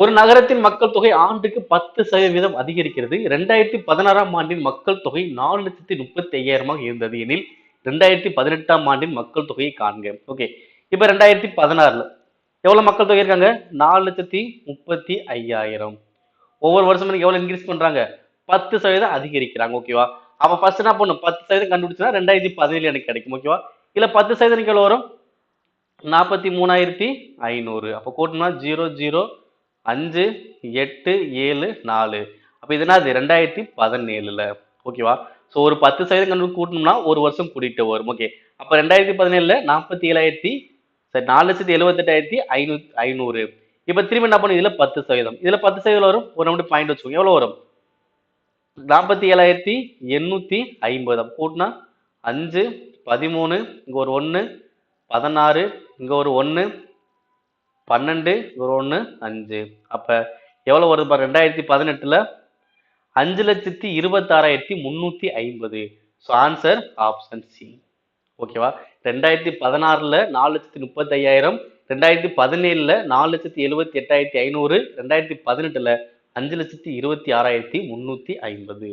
ஒரு நகரத்தின் மக்கள் தொகை ஆண்டுக்கு பத்து சதவீதம் அதிகரிக்கிறது. ரெண்டாயிரத்தி பதினாறாம் ஆண்டின் மக்கள் தொகை நாலு லட்சத்தி முப்பத்தி ஐயாயிரமாக இருந்தது எனில் ரெண்டாயிரத்தி பதினெட்டாம் ஆண்டின் மக்கள் தொகையை காண்க. ஓகே. இப்போ ரெண்டாயிரத்தி பதினாறுல எவ்வளோ மக்கள் தொகை இருக்காங்க? நாலு லட்சத்தி முப்பத்தி ஐயாயிரம் ஒவ்வொரு வருஷமும் எனக்கு எவ்வளோ இன்க்ரீஸ் பண்ணுறாங்க பத்து சதவீதம் அதிகரிக்கிறாங்க. ஓகேவா? அப்போ ஃபர்ஸ்ட் என்ன பண்ணும் பத்து சதவீதம் கண்டுபிடிச்சா ரெண்டாயிரத்தி பதினேழு எனக்கு கிடைக்கும். ஓகேவா? இல்லை பத்து சதவீதம் எனக்கு வரும்? நாற்பத்தி மூணாயிரத்தி ஐநூறு. அப்போ கூட்டினா ஜீரோ ஜீரோ அஞ்சு எட்டு ஏழு நாலு. அப்போ இதுனா அது ரெண்டாயிரத்தி பதினேழுல. ஓகேவா ஸோ ஒரு பத்து சதவீதம் கண்டு கூட்டணும்னா ஒரு வருஷம் கூட்டிட்டு வரும். ஓகே அப்போ ரெண்டாயிரத்தி பதினேழுல நாற்பத்தி ஏழாயிரத்தி சரி நாலு லட்சத்தி எழுபத்தெட்டாயிரத்தி ஐநூ ஐநூறு. இப்போ திரும்பி என்ன பண்ணும் இதில் பத்து சதவீதம். இதில் பத்து சதவீதம் வரும். ஒரு நம்ம பாயிண்ட் வச்சுக்கோங்க. எவ்வளோ வரும்? நாற்பத்தி ஏழாயிரத்தி எண்ணூற்றி ஐம்பது. அப்போ கூட்டினா அஞ்சு பதிமூணு இங்கே ஒரு ஒன்று பதினாறு இங்கே ஒரு ஒன்று பன்னெண்டு ஒரு ஒன்று அஞ்சு. அப்போ எவ்வளோ வருது பாரு ரெண்டாயிரத்தி பதினெட்டில் அஞ்சு லட்சத்தி இருபத்தாறாயிரத்தி முந்நூற்றி ஐம்பது. ஸோ ஆன்சர் ஆப்ஷன் சி ஓகேவா ரெண்டாயிரத்தி பதினாறில் நாலு லட்சத்தி முப்பத்தையாயிரம் ரெண்டாயிரத்தி பதினேழில் நாலு லட்சத்தி எழுபத்தி எட்டாயிரத்தி ஐநூறு ரெண்டாயிரத்தி பதினெட்டில் அஞ்சு லட்சத்தி இருபத்தி ஆறாயிரத்தி முந்நூற்றி ஐம்பது.